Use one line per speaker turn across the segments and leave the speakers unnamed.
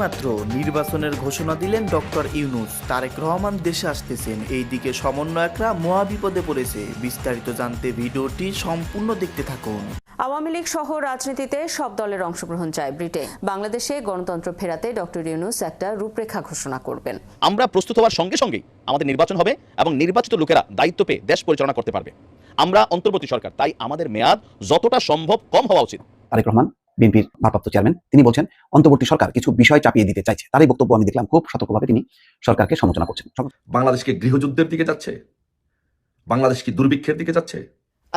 এইমাত্র নির্বাচনের ঘোষণা দিলেন ডক্টর ইউনুস। তারেক রহমান দেশে আসতেছেন। এইদিকে সমন্বয়করা মহাবিপদে পড়েছে। বিস্তারিত জানতে ভিডিওটি সম্পূর্ণ দেখতে থাকুন।
আওয়ামী লীগ সহ রাজনীতিতে সব দলের অংশগ্রহণ চায় ব্রিটেন। বাংলাদেশে গণতন্ত্র ফেরাতে ডক্টর ইউনুস একটা রূপরেখা ঘোষণা করবেন।
আমরা প্রস্তুত হওয়ার সঙ্গে সঙ্গেই আমাদের নির্বাচন হবে এবং নির্বাচিত লোকেরা দায়িত্ব পেয়ে দেশ পরিচালনা করতে পারবে। আমরা অন্তর্বর্তী সরকার তাই আমাদের মেয়াদ যতটা সম্ভব কম হওয়া উচিত।
তারেক রহমান বিএনপির ভারপ্রাপ্ত চেয়ারম্যান। তিনি বলছেন, অন্তর্বর্তী সরকার কিছু বিষয় চাপিয়ে দিতে চাইছে। তার এই বক্তব্য আমি দেখলাম খুব সতর্কভাবে তিনি সরকারকে সমালোচনা করছেন।
বাংলাদেশকে গৃহযুদ্ধের দিকে যাচ্ছে? বাংলাদেশ কি দুর্ভিক্ষের দিকে যাচ্ছে?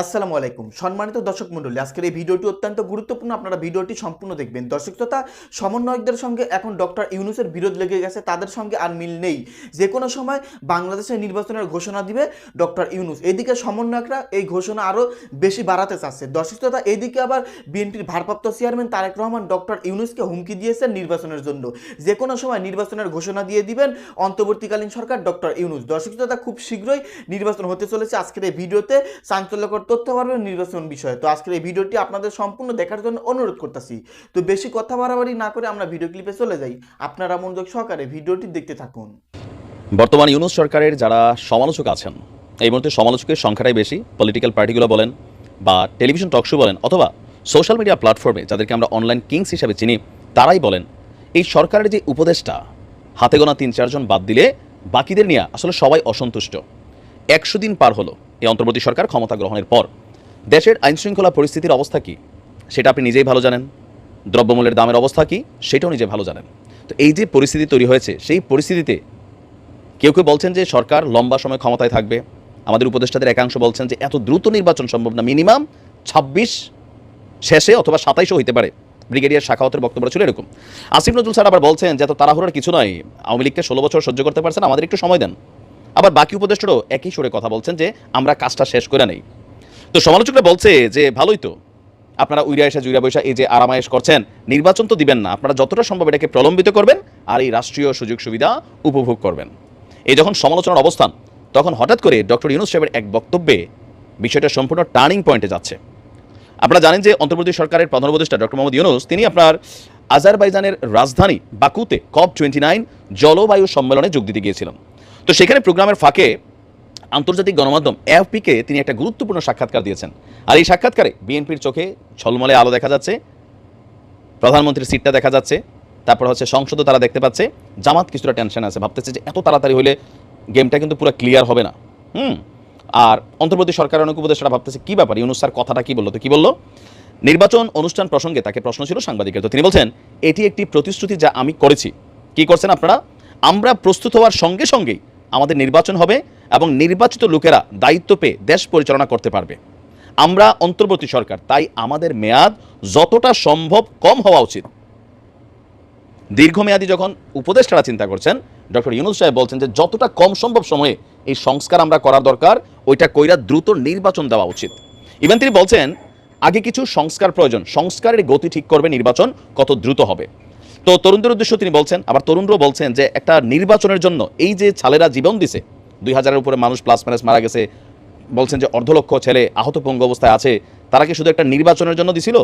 আসসালামু আলাইকুম। সম্মানিত দর্শক মণ্ডলী, আজকের এই ভিডিওটি অত্যন্ত গুরুত্বপূর্ণ। আপনারা ভিডিওটি সম্পূর্ণ দেখবেন। দর্শক তথা সমন্বয়কদের সঙ্গে এখন ডক্টর ইউনুসের বিরোধ লেগে গেছে, তাদের সঙ্গে আর মিল নেই। যে কোনো সময় বাংলাদেশের নির্বাচনের ঘোষণা দিবে ডক্টর ইউনুস। এদিকে সমন্বয়করা এই ঘোষণা আরও বেশি বাড়াতে চাচ্ছে। দর্শক তথা এদিকে আবার বিএনপির ভারপ্রাপ্ত চেয়ারম্যান তারেক রহমান ডক্টর ইউনুসকে হুমকি দিয়েছেন নির্বাচনের জন্য। যে কোনো সময় নির্বাচনের ঘোষণা দিয়ে দিবেন অন্তর্বর্তীকালীন সরকার ডক্টর ইউনুস। দর্শক তথা খুব শীঘ্রই নির্বাচন হতে চলেছে আজকের এই ভিডিওতে। চাঞ্চল্যকর তথ্য পারবেন নির্বাচন বিষয়ে। তো আজকের এই ভিডিওটি আপনাদের সম্পূর্ণ দেখার জন্য অনুরোধ করতেছি। তো বেশি কথা বাড়াবাড়ি না করে আমরা ভিডিও ক্লিপে চলে যাই। আপনারা মনোযোগ সহকারে ভিডিওটি দেখতে থাকুন।
বর্তমান ইউনুস সরকারের যারা সমালোচক আছেন, এই মুহূর্তে সমালোচকের সংখ্যাটাই বেশি। পলিটিক্যাল পার্টিগুলো বলেন বা টেলিভিশন টকশো বলেন অথবা সোশ্যাল মিডিয়া প্ল্যাটফর্মে যাদেরকে আমরা অনলাইন কিংস হিসাবে চিনি, তারাই বলেন, এই সরকারের যে উপদেশটা হাতে গোনা তিন চারজন বাদ দিলে বাকিদের নিয়ে আসলে সবাই অসন্তুষ্ট। একশো দিন পার হলো এই অন্তর্বর্তী সরকার ক্ষমতা গ্রহণের পর। দেশের আইনশৃঙ্খলা পরিস্থিতির অবস্থা কী? সেটা আপনি নিজেই ভালো জানেন। দ্রব্যমূল্যের দামের অবস্থা কী? সেটাও নিজে ভালো জানেন। তো এই যে পরিস্থিতি তৈরি হয়েছে, সেই পরিস্থিতিতে কেউ কেউ বলছেন যে সরকার লম্বা সময় ক্ষমতায় থাকবে। আমাদের উপদেষ্টাদের একাংশ বলছেন যে এত দ্রুত নির্বাচন সম্ভব না। মিনিমাম ছাব্বিশ শেষে অথবা সাতাইশও হইতে পারে। ব্রিগেডিয়ার শাখাওয়াতের বক্তব্য ছিল এরকম। আসিফ নজরুল স্যার আবার বলছেন যে এত তাড়াহুড়ার কিছু নয়। আওয়ামী লীগকে ষোলো বছর সহ্য করতে পারছেন, আমাদের একটু সময় দেন। আবার বাকি উপদেষ্টারও একই সুরে কথা বলছেন যে, আমরা কাজটা শেষ করে নেই। তো সমালোচকরা বলছে যে, ভালোই তো। আপনারা উইরা এসে জুইরা বৈশা এই যে আরামায়েশ করছেন, নির্বাচন তো দিবেন না। আপনারা যতটা সম্ভব এটাকে প্রলম্বিত করবেন আর এই রাষ্ট্রীয় সুযোগ সুবিধা উপভোগ করবেন। এই যখন সমালোচনার অবস্থান, তখন হঠাৎ করে ডক্টর ইউনুস সাহেবের এক বক্তব্যে বিষয়টা সম্পূর্ণ টার্নিং পয়েন্টে যাচ্ছে। আপনারা জানেন যে অন্তর্বর্তী সরকারের প্রধান উপদেষ্টা ডক্টর মোহাম্মদ ইউনুস, তিনি আপনার আজারবাইজানের রাজধানী বাকুতে কপ টোয়েন্টি নাইন জলবায়ু সম্মেলনে যোগ দিতে গিয়েছিলেন। তো সেখানে প্রোগ্রামের ফাঁকে আন্তর্জাতিক গণমাধ্যম এফপিকে তিনি একটা গুরুত্বপূর্ণ সাক্ষাৎকার দিয়েছেন। আর এই সাক্ষাৎকারে বিএনপির চোখে ঝলমলে আলো দেখা যাচ্ছে, প্রধানমন্ত্রীর সিটটা দেখা যাচ্ছে, তারপর হচ্ছে সংসদও তারা দেখতে পাচ্ছে। জামাত কিছুটা টেনশন আছে, ভাবতেছে যে এত তাড়াতাড়ি হলে গেমটা কিন্তু পুরো ক্লিয়ার হবে না। হুম? আর অন্তর্বর্তী সরকারের অনেক উপদেষ্টারা ভাবতেছে, কী ব্যাপার, ইউনুস স্যার কথাটা কি বলল? তো কি বলল? নির্বাচন অনুষ্ঠান প্রসঙ্গে তাকে প্রশ্ন ছিল সাংবাদিকের। তো তিনি বলছেন, এটি একটি প্রতিশ্রুতি যা আমি করেছি। কি করছেন আপনারা? আমরা প্রস্তুত হওয়ার সঙ্গে সঙ্গেই আমাদের নির্বাচন হবে এবং নির্বাচিত লোকেরা দায়িত্ব পেয়ে দেশ পরিচালনা করতে পারবে। আমরা অন্তর্বর্তী সরকার, তাই আমাদের মেয়াদ যতটা সম্ভব কম হওয়া উচিত। দীর্ঘমেয়াদী যখন উপদেষ্টারা চিন্তা করছেন, ডক্টর ইউনুস সাহেব বলছেন যে যতটা কম সম্ভব সময়ে এই সংস্কার আমরা করার দরকার, ওইটা কইরা দ্রুত নির্বাচন দেওয়া উচিত। ইভেন তিনি বলছেন, আগে কিছু সংস্কার প্রয়োজন, সংস্কারের গতি ঠিক করবে নির্বাচন, কত দ্রুত হবে। তো তরুণদের উদ্দেশ্য তিনি বলছেন, আবার তরুণরাও বলছেন যে একটা নির্বাচনের জন্য এই যে ছালেরা জীবন দিছে, দুই হাজারের উপরে মানুষ প্লাস মাইনাস মারা গেছে, বলছেন যে অর্ধলক্ষ ছেলে আহত পঙ্গু অবস্থায় আছে, তারা কি শুধু একটা নির্বাচনের জন্য দিছিল?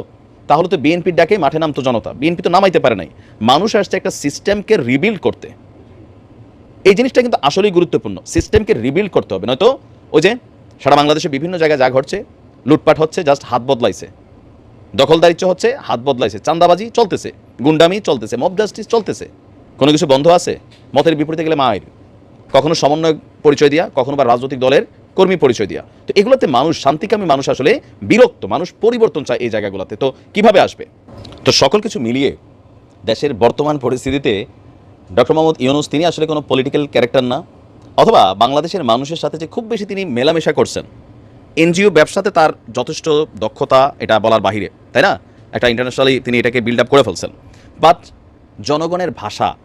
তাহলে তো বিএনপির ডাকে মাঠে নামতো জনতা বিএনপি তো নামাইতে পারে নাই। মানুষ আসছে একটা সিস্টেমকে রিবিল্ড করতে। এই জিনিসটা কিন্তু আসলেই গুরুত্বপূর্ণ সিস্টেমকে রিবিল্ড করতে হবে, নয়তো ওই যে সারা বাংলাদেশে বিভিন্ন জায়গায় যা ঘটছে, লুটপাট হচ্ছে জাস্ট হাত বদলাইছে। দখলদারিত্ব হচ্ছে, হাত বদলাইছে, চান্দাবাজি চলতেছে, গুন্ডামি চলতেছে মব জাস্টিস চলতেছে। কোনো কিছু বন্ধ আছে? মতের বিপরীতে গেলে মায়ের। কখনো সমন্বয় পরিচয় দিয়া, কখনো বা রাজনৈতিক দলের কর্মী পরিচয় দিয়া। তো এগুলোতে মানুষ, শান্তিকামী মানুষ আসলে বিরক্ত, মানুষ পরিবর্তন চায় এই জায়গাগুলোতে। তো কীভাবে আসবে? তো সকল কিছু মিলিয়ে দেশের বর্তমান পরিস্থিতিতে ডক্টর মোহাম্মদ ইউনুস, তিনি আসলে কোনো পলিটিক্যাল ক্যারেক্টার না, অথবা বাংলাদেশের মানুষের সাথে যে খুব বেশি তিনি মেলামেশা করছেন এনজিও ব্যবসাতে তার যথেষ্ট দক্ষতা, এটা বলার বাহিরে, তাই না? একটা ইন্টারন্যাশনালি তিনি এটাকে বিল্ড আপ করে ফেলছেন। বাট জনগণের ভাষা,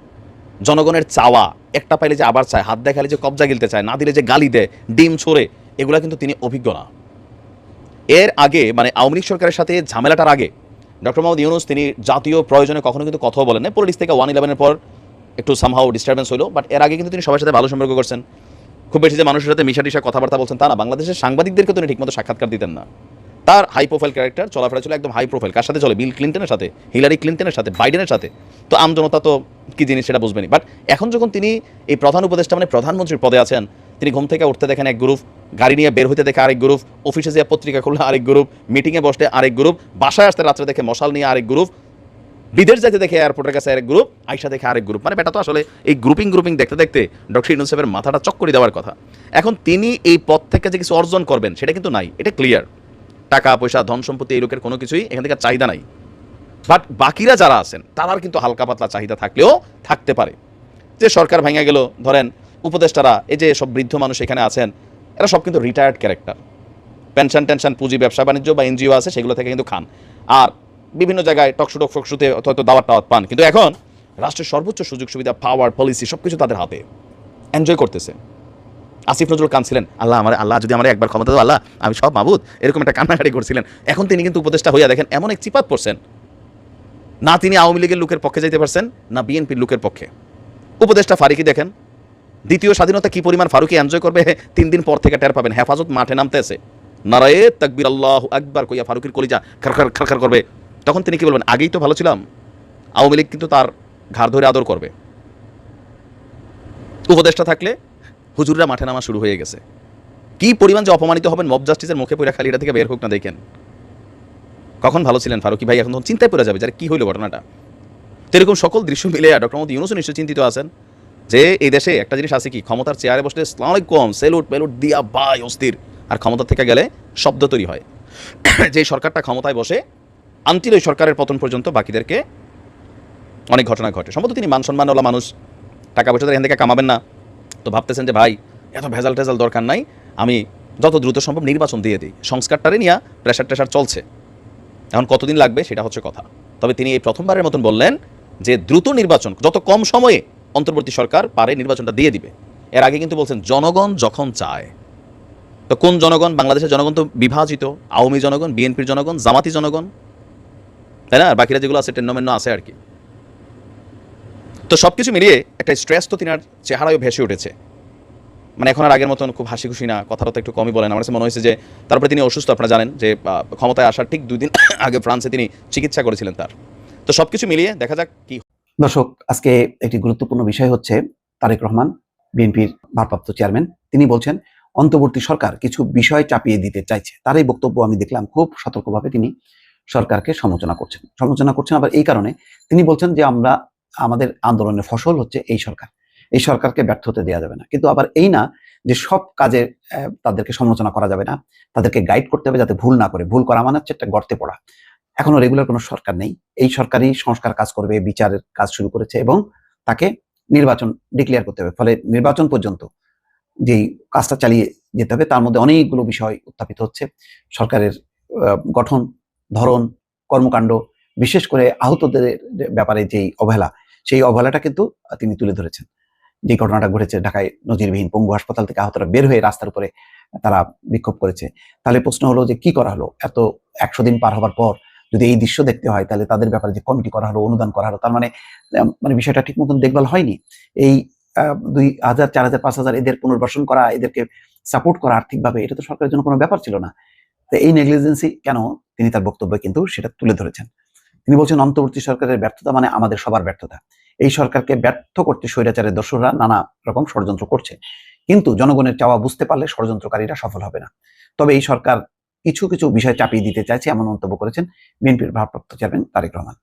জনগণের চাওয়া, একটা পাইলে যে আবার চায়, হাত দেখালে যে কবজা গিলতে চায়, না দিলে যে গালি দেয়, ডিম ছোড়ে, এগুলা কিন্তু তিনি অভিজ্ঞ না। এর আগে মানে আওয়ামী লীগ সরকারের সাথে ঝামেলাটার আগে ডক্টর মোহাম্মদ ইউনুস তিনি জাতীয় প্রয়োজনে কখনো কিন্তু কথাও বলেন না পলিটিক্স থেকে ওয়ান ইলেভেনের পর একটু সামহাও ডিস্টারবেন্স হলো বাট এর আগে কিন্তু তিনি সবার সাথে ভালো সম্পর্ক করছেন। খুব বেশি যে মানুষের সাথে মিশা টিশা কথাবার্তা বলছেন তা না। বাংলাদেশের সাংবাদিকদেরকে তিনি ঠিকমতো সাক্ষাৎকার দিতেন না। তার হাই প্রোফাইল ক্যারেক্টার চলাফেরা ছিল একদম হাই প্রোফাইল কার সাথে চলে? বিল ক্লিন্টনের সাথে হিলারি ক্লিন্টনের সাথে বাইডেনের সাথে। তো আমজনতা তো কি জিনিস সেটা বুঝবেনি বাট এখন যখন তিনি এই প্রধান উপদেষ্টা মানে প্রধানমন্ত্রীর পদে আছেন, তিনি ঘুম থেকে উঠতে দেখেন এক গ্রুপ গাড়ি নিয়ে বের হইতে দেখে আরেক গ্রুপ অফিসে যে পত্রিকা খুললে আরেক গ্রুপ মিটিংয়ে বসতে আরেক গ্রুপ বাসায় আসতে রাত্রে দেখে মশাল নিয়ে আরেক গ্রুপ বিদেশ যাইতে দেখে এয়ারপোর্টের কাছে আরেক গ্রুপ আইসা দেখে আরেক গ্রুপ মানে বেটা তো আসলে এই গ্রুপিং গ্রুপিং দেখতে দেখতে ডক্টর ইউনুস সাহেবের মাথাটা চক্করি দেওয়ার কথা। এখন তিনি এই পদ থেকে যে কিছু অর্জন করবেন, সেটা কিন্তু নাই। এটা ক্লিয়ার টাকা, পয়সা, ধন সম্পত্তি এই লোকের কোনো কিছুই এখান থেকে চাহিদা নাই। বাট বাকিরা যারা আছেন, তারার কিন্তু হালকা পাতলা চাহিদা থাকলেও থাকতে পারে। যে সরকার ভেঙে গেল, ধরেন উপদেষ্টারা, এই যে সব বৃদ্ধ মানুষ এখানে আছেন, এরা সব কিন্তু রিটায়ার্ড ক্যারেক্টার পেনশন টেনশন পুঁজি, ব্যবসা, বাণিজ্য বা এনজিও আছে, সেগুলো থেকে কিন্তু খান। আর বিভিন্ন জায়গায় টকশু টক ফকশুতে হয়তো দাওয়াত টাওয়াত পান। কিন্তু এখন রাষ্ট্রের সর্বোচ্চ সুযোগ সুবিধা পাওয়ার পলিসি সব কিছু তাদের হাতে। এনজয় করতেছে। আসিফ নজরুল কানছিলেন আল্লাহ আমার আল্লাহ যদি আমার একবার ক্ষমতা দাও, আল্লাহ, আমি সব মাবুদ। এরকম একটা কান্নাকাটি করছিলেন। এখন তিনি কিন্তু উপদেষ্টা হইয়া দেখেন, এমন এক চিপাত পড়ছেন। না তিনি আওয়ামী লীগের লোকের পক্ষে যাইতে পারছেন, না বিএনপির লোকের পক্ষে। উপদেষ্টা ফারুকি দেখেন, দ্বিতীয় স্বাধীনতা কি পরিমাণ ফারুকি এনজয় করবে? তিন দিন পর থেকে টের পাবেন, হেফাজত মাঠে নামতেছে। নারায়ে তাকবির আল্লাহ একবার কইয়া ফারুকির কলিজা খারখার খারখার করবে। তখন তিনি কি বলবেন? আগেই তো ভালো ছিলাম। আওয়ামী লীগ কিন্তু তার ঘাড় ধরে আদর করবে। উপদেষ্টা থাকলে হুজুররা মাঠে নামা শুরু হয়ে গেছে। কি পরিমাণ যে অপমানিত হবেন মব জাস্টিসের মুখে পড়ে খালি এটা থেকে বের হোক না দেখেন। কখন ভালো ছিলেন ফারুকি? ভাই, এখন তখন চিন্তায় পড়ে যাবে যে আরে কি হইল ঘটনাটা? তো এরকম সকল দৃশ্য মিলে ডক্টর মোহাম্মদ ইউনুসও নিশ্চয় চিন্তিত আছেন যে এই দেশে একটা জিনিস আছে কি? ক্ষমতার চেয়ারে বসলে আলাইকুম সেলুট পেলুট দিয়া বাই, অস্থির। আর ক্ষমতা থেকে গেলে শব্দ তৈরি হয়। যে সরকারটা ক্ষমতায় বসে আনটিল ওই সরকারের পতন পর্যন্ত বাকিদেরকে অনেক ঘটনা ঘটে। সম্ভবত তিনি মান সম্মানওয়ালা মানুষ, টাকা পয়সা এখান থেকে কামাবেন না। তো ভাবতেছেন যে, ভাই, এত ভেজাল টেজাল দরকার নাই, আমি যত দ্রুত সম্ভব নির্বাচন দিয়ে দিই। সংস্কারটারে নিয়ে প্রেশার টেশার চলছে। এখন কতদিন লাগবে সেটা হচ্ছে কথা। তবে তিনি এই প্রথমবারের মতন বললেন যে, দ্রুত নির্বাচন, যত কম সময়ে অন্তর্বর্তী সরকার পারে নির্বাচনটা দিয়ে দিবে। এর আগে কিন্তু বলছেন, জনগণ যখন চায়। তো কোন জনগণ? বাংলাদেশের জনগণ তো বিভাজিত। আওয়ামী জনগণ, বিএনপির জনগণ, জামাতি জনগণ তাই না? বাকিরা যেগুলো আছে টেন্নমেন্ন আছে আর কি। তো সব কিছু মিলিয়ে একটা স্ট্রেস তো তিনার চেহারায় ভেসে উঠেছে। মানে এখন আর আগের মতন খুব হাসি খুশি না, কথাটা তো একটু কমই বলেন। আমার কাছে মনে হয়েছে যে তারপরে তিনি অসুস্থ, আপনারা জানেন যে ক্ষমতায় আসার ঠিক দুই দিন আগে ফ্রান্সে তিনি চিকিৎসা করেছিলেন তার। তো সব কিছু মিলিয়ে দেখা যাক কি
দর্শক, আজকে একটি গুরুত্বপূর্ণ বিষয় হচ্ছে তারেক রহমান, বিএনপির ভারপ্রাপ্ত চেয়ারম্যান। তিনি বলছেন, অন্তর্বর্তী সরকার কিছু বিষয় চাপিয়ে দিতে চাইছে। তার এই বক্তব্য আমি দেখলাম, খুব সতর্কভাবে তিনি সরকারকে সমালোচনা করছেন। সমালোচনা করছেন আবার এই কারণে তিনি বলছেন যে আমরা, আমাদের আন্দোলনের ফসল হচ্ছে এই সরকার। এই সরকারকে ব্যর্থ হতে দেওয়া যাবে না। কিন্তু আবার এই না যে সব কাজে তাদেরকে সমালোচনা করা যাবে না। তাদেরকে গাইড করতে হবে যাতে ভুল না করে। ভুল করা মানে হচ্ছে একটা গর্তে পড়া। এখনও রেগুলার কোনো সরকার নেই। এই সরকারই সংস্কার কাজ করবে, বিচারের কাজ শুরু করেছে এবং তাকে নির্বাচন ডিক্লেয়ার করতে হবে। ফলে নির্বাচন পর্যন্ত যেই কাজটা চালিয়ে যেতে হবে, তার মধ্যে অনেকগুলো বিষয় উত্থাপিত হচ্ছে। সরকারের গঠন ধরন, কর্মকাণ্ড, বিশেষ করে আহতদের ব্যাপারে যেই অবহেলা, সেই অবহেলাটা কিন্তু তিনি তুলে ধরেছেন। যে ঘটনাটা ঘটেছে ঢাকায় নজিরবিহীন পঙ্গু হাসপাতাল থেকে আহতরা বের হয়ে রাস্তার উপরে তারা বিক্ষোভ করেছে। তাহলে প্রশ্ন হলো যে কি করা হলো? এত একশো দিন পার হবার পর যদি এই দৃশ্য দেখতে হয়, তাহলে তাদের ব্যাপারে যে কমিটি করা হলো, অনুদান করা হলো, তার মানে মানে বিষয়টা ঠিক মতন দেখভাল হয়নি। এই দুই হাজার, চার হাজার, পাঁচ হাজার এদের পুনর্বাসন করা, এদেরকে সাপোর্ট করা আর্থিকভাবে, এটা তো সরকারের জন্য কোনো ব্যাপার ছিল না। তো এই নেগলিজেন্সি কেন তিনি তার বক্তব্যে কিন্তু সেটা তুলে ধরেছেন। তিনি বলছেন, অন্তর্বর্তী সরকারের ব্যর্থতা মানে আমাদের সবার ব্যর্থতা। এই সরকারকে ব্যর্থ করতে স্বৈরাচারের দোসররা নানা রকম ষড়যন্ত্র করছে। কিন্তু জনগণের চাওয়া বুঝতে পারলে ষড়যন্ত্রকারীরা সফল হবে না। তবে এই সরকার কিছু কিছু বিষয় চাপিয়ে দিতে চাইছে এমন মন্তব্য করেছেন বিএনপির ভারপ্রাপ্ত চেয়ারম্যান তারেক রহমান।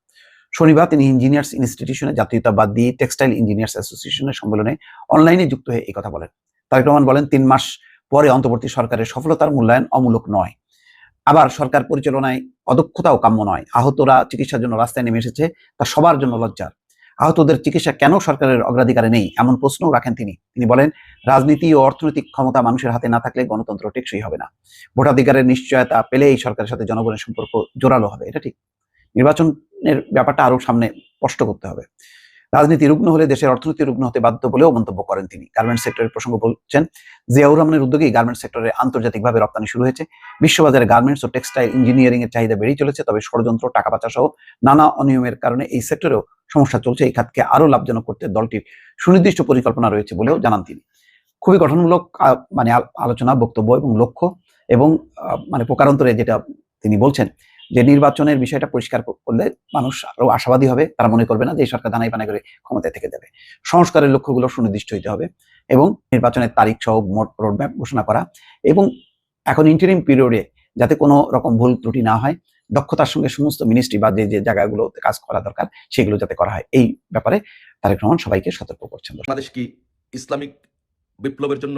শনিবার তিনি ইঞ্জিনিয়ার্স ইনস্টিটিউশনে জাতীয়তাবাদ টেক্সটাইল ইঞ্জিনিয়ার্স অ্যাসোসিয়েশনের সম্মেলনে অনলাইনে যুক্ত হয়ে এই কথা বলেন। তারেক রহমান বলেন, তিন মাস পরে অন্তর্বর্তী সরকারের সফলতার মূল্যায়ন অমূলক নয়। আবার সরকার পরিচালনায় অদক্ষতাও কাম্য নয়। আহতরা চিকিৎসার জন্য রাস্তায় নেমে এসেছে, তা সবার জন্য লজ্জার। আহতদের চিকিৎসা কেন সরকারের অগ্রাধিকারে নেই, এমন প্রশ্নও রাখেন তিনি। তিনি বলেন, রাজনীতি ও অর্থনৈতিক ক্ষমতা মানুষের হাতে না থাকলে গণতন্ত্র টেকসই হবে না। ভোটাধিকারের নিশ্চয়তা পেলে এই সরকারের সাথে জনগণের সম্পর্ক জোরালো হবে, এটা ঠিক। নির্বাচনের ব্যাপারটা আরও সামনে স্পষ্ট করতে হবে। রাজনীতি রুগ্ন হলে দেশের অর্থনীতি রুগ্ন হতে বাধ্য বলেও মন্তব্য করেন তিনি। গার্মেন্টস সেক্টরের প্রসঙ্গ বলছেন, জিয়াউর রহমানের উদ্যোগেই গার্মেন্টস সেক্টরে আন্তর্জাতিকভাবে রপ্তানি শুরু হয়েছে। বিশ্ববাজারে গার্মেন্টস ও টেক্সটাইল ইঞ্জিনিয়ারিং এর চাহিদা বেড়েই চলেছে, তবে ষড়যন্ত্র টাকা পাচার সহ নানা অনিয়মের কারণে এই সেক্টরেও সমস্যা চলছে। এই খাতকে আরও লাভজনক করতে দলটির সুনির্দিষ্ট পরিকল্পনা রয়েছে বলেও জানান তিনি। খুবই গঠনমূলক মানে আলোচনা, বক্তব্য এবং লক্ষ্য এবং মানে প্রকারান্তরে যেটা তিনি বলছেন যে নির্বাচনের বিষয়টা পরিষ্কার করলে মানুষ আরও আশাবাদী হবে। তারা মনে করবে না যে সরকার দানাই পানাই করে ক্ষমতায় থেকে যাবে সংস্কারের লক্ষ্যগুলো সুনির্দিষ্ট হইতে হবে এবং নির্বাচনের তারিখ সহ মোট রোডম্যাপ ঘোষণা করা এবং এখন ইন্টারিম পিরিয়ডে যাতে কোনো রকম ভুল ত্রুটি না হয়, দক্ষতার সঙ্গে সমস্ত মিনিস্ট্রি বা যে যে জায়গাগুলোতে কাজ করা দরকার সেগুলো যাতে করা হয়। এই ব্যাপারে তারেক রহমান সবাইকে সতর্ক করছেন।
বাংলাদেশ কি ইসলামিক বিপ্লবের জন্য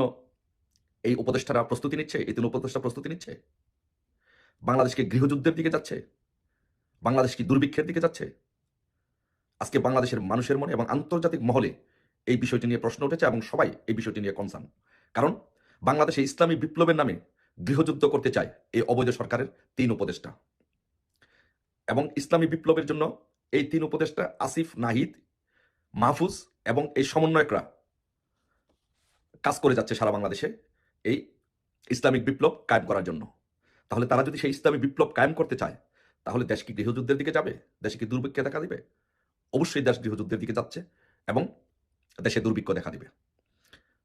এই উপদেষ্টারা প্রস্তুতি নিচ্ছে? এই তিন উপদেষ্টা প্রস্তুতি নিচ্ছে? বাংলাদেশ কি গৃহযুদ্ধের দিকে যাচ্ছে? বাংলাদেশ কি দুর্ভিক্ষের দিকে যাচ্ছে? আজকে বাংলাদেশের মানুষের মনে এবং আন্তর্জাতিক মহলে এই বিষয়টি নিয়ে প্রশ্ন উঠেছে এবং সবাই এই বিষয়টি নিয়ে কনসার্ন কারণ বাংলাদেশে ইসলামী বিপ্লবের নামে গৃহযুদ্ধ করতে চায় এই অবৈধ সরকারের তিন উপদেষ্টা। এবং ইসলামী বিপ্লবের জন্য এই তিন উপদেষ্টা আসিফ, নাহিদ, মাহফুজ এবং এই সমন্বয়করা কাজ করে যাচ্ছে সারা বাংলাদেশে এই ইসলামিক বিপ্লব কায়েম করার জন্য। তাহলে তারা যদি সেই ইসলামিক বিপ্লব কায়েম করতে চায়, তাহলে দেশ কি গৃহযুদ্ধের দিকে যাবে? দেশে কি দুর্ভিক্ষে দেখা দিবে? অবশ্যই দেশ গৃহযুদ্ধের দিকে যাচ্ছে এবং দেশে দুর্ভিক্ষ দেখা দিবে।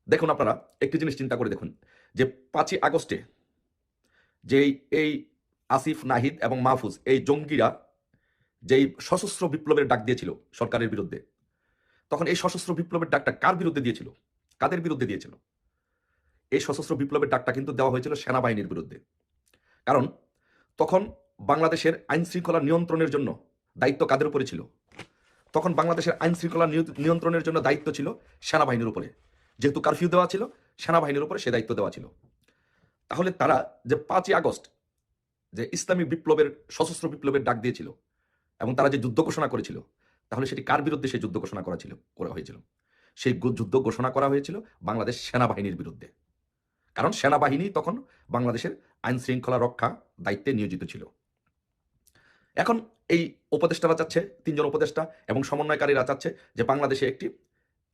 দেখুন আপনারা, একটি জিনিস চিন্তা করে দেখুন, যে পাঁচই আগস্টে যেই, এই আসিফ, নাহিদ এবং মাহফুজ, এই জঙ্গিরা যেই সশস্ত্র বিপ্লবের ডাক দিয়েছিল সরকারের বিরুদ্ধে, তখন এই সশস্ত্র বিপ্লবের ডাকটা কার বিরুদ্ধে দিয়েছিল? কাদের বিরুদ্ধে দিয়েছিল? এই সশস্ত্র বিপ্লবের ডাকটা কিন্তু দেওয়া হয়েছিল সেনাবাহিনীর বিরুদ্ধে। কারণ তখন বাংলাদেশের আইন শৃঙ্খলা নিয়ন্ত্রণের জন্য দায়িত্ব কাদের উপরে ছিল? তখন বাংলাদেশের আইন শৃঙ্খলা নিয়ন্ত্রণের জন্য দায়িত্ব ছিল সেনাবাহিনীর উপরে। যেহেতু কারফিউ দেওয়া ছিল, সেনাবাহিনীর উপরে সে দায়িত্ব দেওয়া ছিল। তাহলে তারা যে পাঁচই আগস্ট যে ইসলামী বিপ্লবের, সশস্ত্র বিপ্লবের ডাক দিয়েছিল এবং তারা যে যুদ্ধ ঘোষণা করেছিল, তাহলে সেটি কার বিরুদ্ধে সেই যুদ্ধ ঘোষণা করা ছিল, করা হয়েছিল? সেই যুদ্ধ ঘোষণা করা হয়েছিল বাংলাদেশ সেনাবাহিনীর বিরুদ্ধে। কারণ সেনাবাহিনী তখন বাংলাদেশের আইন শৃঙ্খলা রক্ষা দায়িত্বে নিয়োজিত ছিল। এখন এই উপদেষ্টারা চাচ্ছে, তিনজন উপদেষ্টা এবং সমন্বয়কারীরা চাচ্ছে যে বাংলাদেশে একটি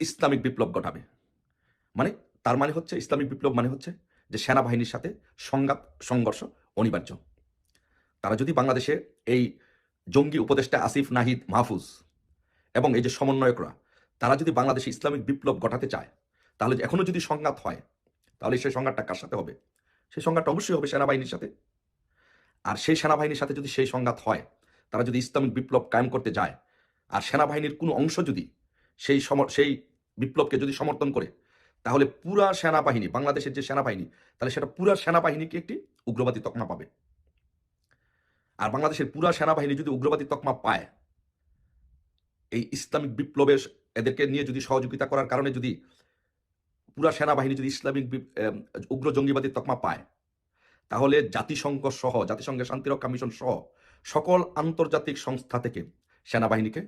ইসলামিক বিপ্লব ঘটাবে। মানে তার মানে হচ্ছে, ইসলামিক বিপ্লব মানে হচ্ছে যে সেনাবাহিনীর সাথে সংঘাত, সংঘর্ষ অনিবার্য। তারা যদি বাংলাদেশে এই জঙ্গি উপদেষ্টা আসিফ নাহিদ মাহফুজ এবং এই যে সমন্বয়করা, তারা যদি বাংলাদেশে ইসলামিক বিপ্লব ঘটাতে চায়, তাহলে এখনও যদি সংঘাত হয় তাহলে সেই সংঘাতটা কার সাথে হবে? সেই সংঘাতটা অবশ্যই হবে সেনাবাহিনীর সাথে। আর সেই সেনাবাহিনীর সাথে যদি সেই সংঘাত হয়, তারা যদি ইসলামিক বিপ্লব কায়েম করতে যায়, আর সেনাবাহিনীর কোনো অংশ যদি সেই সেই বিপ্লবকে যদি সমর্থন করে, তাহলে পুরা সেনাবাহিনী, বাংলাদেশের যে সেনাবাহিনী, তাহলে সেটা পুরা সেনাবাহিনীকে একটি উগ্রবাদী তকমা পাবে। আর বাংলাদেশের পুরা সেনাবাহিনী যদি উগ্রবাদী তকমা পায়, এই ইসলামিক বিপ্লবের এদেরকে নিয়ে যদি সহযোগিতা করার কারণে যদি পুরা সেনাবাহিনী যদি ইসলামিক উগ্র জঙ্গিবাদী তকমা পায়, তাহলে জাতিসংঘ সহ, জাতিসংঘের শান্তিরক্ষা মিশন সহ সকল আন্তর্জাতিক সংস্থা থেকে সেনাবাহিনীকে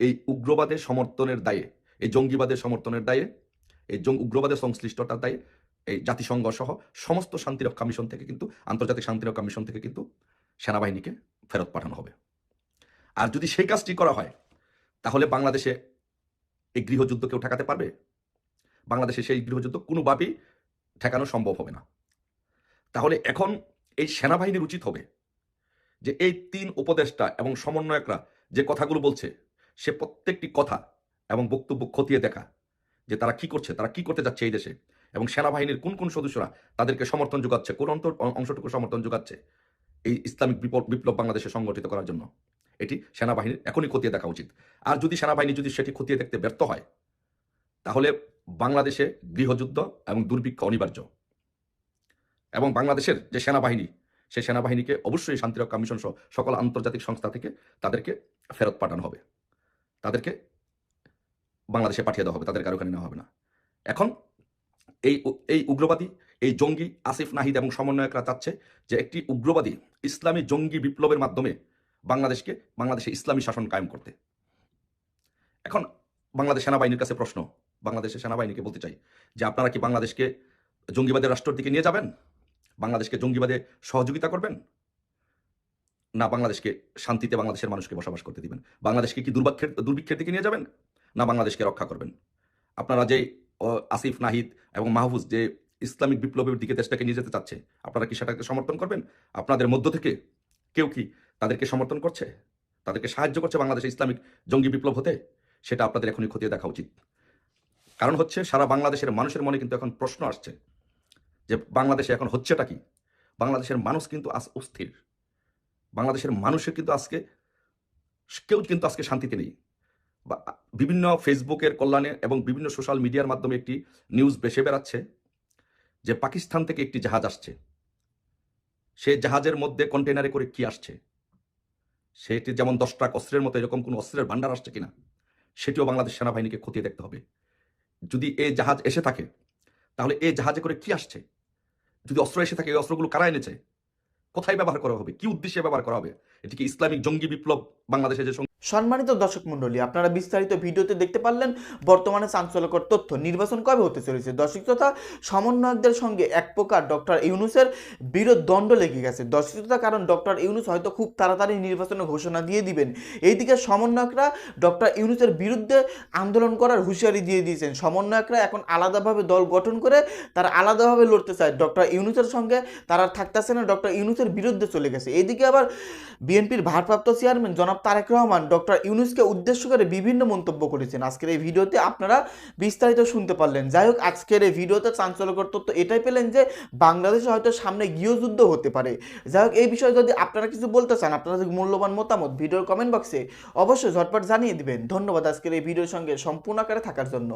এই উগ্রবাদের সমর্থনের দায়ে, এই জঙ্গিবাদের সমর্থনের দায়ে, এই উগ্রবাদের সংশ্লিষ্টতার দায়ে এই জাতিসংঘ সহ সমস্ত শান্তিরক্ষা মিশন থেকে কিন্তু, আন্তর্জাতিক শান্তিরক্ষা মিশন থেকে কিন্তু সেনাবাহিনীকে ফেরত পাঠানো হবে। আর যদি সেই কাজটি করা হয়, তাহলে বাংলাদেশে এই গৃহযুদ্ধ কেউ ঠেকাতে পারবে? বাংলাদেশে সেই গৃহযুদ্ধ কোনোভাবেই ঠেকানো সম্ভব হবে না। তাহলে এখন এই সেনাবাহিনীর উচিত হবে যে এই তিন উপদেষ্টা এবং সমন্বয়করা যে কথাগুলো বলছে, সে প্রত্যেকটি কথা এবং বক্তব্য খতিয়ে দেখা যে তারা কি করছে, তারা কি করতে যাচ্ছে এই দেশে এবং সেনাবাহিনীর কোন কোন সদস্যরা তাদেরকে সমর্থন যোগাচ্ছে, কোন অন্তর অংশটুকু সমর্থন যোগাচ্ছে এই ইসলামিক বিপ্লব বাংলাদেশে সংগঠিত করার জন্য। এটি সেনাবাহিনীর এখনই খতিয়ে দেখা উচিত। আর যদি সেনাবাহিনী যদি সেটি খতিয়ে দেখতে ব্যর্থ হয়, তাহলে বাংলাদেশে গৃহযুদ্ধ এবং দুর্ভিক্ষ অনিবার্য। এবং বাংলাদেশের যে সেনাবাহিনী, সেই সেনাবাহিনীকে অবশ্যই শান্তিরক্ষা মিশন সহ সকল আন্তর্জাতিক সংস্থা থেকে তাদেরকে ফেরত পাঠানো হবে। তাদেরকে বাংলাদেশে পাঠিয়ে দেওয়া হবে তাদেরকে আর ওখানে নেওয়া হবে না। এখন এই এই উগ্রবাদী, এই জঙ্গি আসিফ, নাহিদ এবং সমন্বয়করা চাচ্ছে যে একটি উগ্রবাদী ইসলামী জঙ্গি বিপ্লবের মাধ্যমে বাংলাদেশকে, বাংলাদেশে ইসলামী শাসন কায়েম করতে। এখন বাংলাদেশ সেনাবাহিনীর কাছে প্রশ্ন বাংলাদেশের সেনাবাহিনীকে বলতে চাই যে আপনারা কি বাংলাদেশকে জঙ্গিবাদের রাষ্ট্রের দিকে নিয়ে যাবেন? বাংলাদেশকে জঙ্গিবাদে সহযোগিতা করবেন? না বাংলাদেশকে শান্তিতে বাংলাদেশের মানুষকে বসবাস করতে দিবেন? বাংলাদেশকে কি দুর্ভিক্ষের দুর্ভিক্ষের দিকে নিয়ে যাবেন? না বাংলাদেশকে রক্ষা করবেন? আপনারা যে আসিফ, নাহিদ এবং মাহফুজ যে ইসলামিক বিপ্লবের দিকে দেশটাকে নিয়ে যেতে চাচ্ছে, আপনারা কি সেটাকে সমর্থন করবেন? আপনাদের মধ্য থেকে কেউ কি তাদেরকে সমর্থন করছে? তাদেরকে সাহায্য করছে বাংলাদেশে ইসলামিক জঙ্গি বিপ্লব হতে? সেটা আপনাদের এখনই খতিয়ে দেখা উচিত। কারণ হচ্ছে সারা বাংলাদেশের মানুষের মনে কিন্তু এখন প্রশ্ন আসছে যে বাংলাদেশে এখন হচ্ছেটা কি? বাংলাদেশের মানুষ কিন্তু আজ অস্থির। বাংলাদেশের মানুষের কিন্তু আজকে কেউ কিন্তু আজকে শান্তিতে নেই। বিভিন্ন ফেসবুকের কল্যাণে এবং বিভিন্ন সোশ্যাল মিডিয়ার মাধ্যমে একটি নিউজ বেসে বেড়াচ্ছে যে পাকিস্তান থেকে একটি জাহাজ আসছে। সে জাহাজের মধ্যে কন্টেনারে করে কি আসছে? সেটি যেমন দশ ট্রাক অস্ত্রের মতো এরকম কোনো অস্ত্রের ভান্ডার আসছে কিনা? সেটিও বাংলাদেশ সেনাবাহিনীকে খতিয়ে দেখতে হবে। যদি এ জাহাজ এসে থাকে, তাহলে এ জাহাজে করে কি আসছে? যদি অস্ত্র এসে থাকে, এই অস্ত্রগুলো কারা এনেছে? কোথায় ব্যবহার করা হবে? কি উদ্দেশ্যে ব্যবহার করা হবে? এটিকে ইসলামিক জঙ্গি বিপ্লব বাংলাদেশে যে
সম্মানিত দর্শক মণ্ডলী, আপনারা বিস্তারিত ভিডিওতে দেখতে পারলেন বর্তমানে চাঞ্চল্যকর তথ্য। নির্বাচন কবে হতে চলেছে? দর্শক তথা সমন্বয়কদের সঙ্গে এক প্রকার ডক্টর ইউনুসের বিরোধ দ্বন্দ্ব লেগে গেছে। দর্শক তথা কারণ ডক্টর ইউনুস হয়তো খুব তাড়াতাড়ি নির্বাচনের ঘোষণা দিয়ে দিবেন। এইদিকে সমন্বয়করা ডক্টর ইউনুসের বিরুদ্ধে আন্দোলন করার হুঁশিয়ারি দিয়ে দিয়েছেন। সমন্বয়করা এখন আলাদাভাবে দল গঠন করে তারা আলাদাভাবে লড়তে চায়। ডক্টর ইউনুসের সঙ্গে তারা থাকতেছে না, ডক্টর ইউনুসের বিরুদ্ধে চলে গেছে। এইদিকে আবার বিএনপির ভারপ্রাপ্ত চেয়ারম্যান জনাব তারেক রহমান ডক্টর ইউনুসকে উদ্দেশ্য করে বিভিন্ন মন্তব্য করেছেন। আজকের এই ভিডিওতে আপনারা বিস্তারিত শুনতে পারলেন। যাই হোক, আজকের এই ভিডিওতে চাঞ্চল্যকর তথ্য এটাই পেলেন যে, বাংলাদেশে হয়তো সামনে গৃহযুদ্ধ হতে পারে। যাই হোক, এই বিষয়ে যদি আপনারা কিছু বলতে চান, আপনাদের মূল্যবান মতামত, ভিডিওর কমেন্ট বক্সে অবশ্যই ঝটপট জানিয়ে দিবেন। ধন্যবাদ আজকের এই ভিডিওর সঙ্গে সম্পূর্ণ আকারে থাকার জন্য।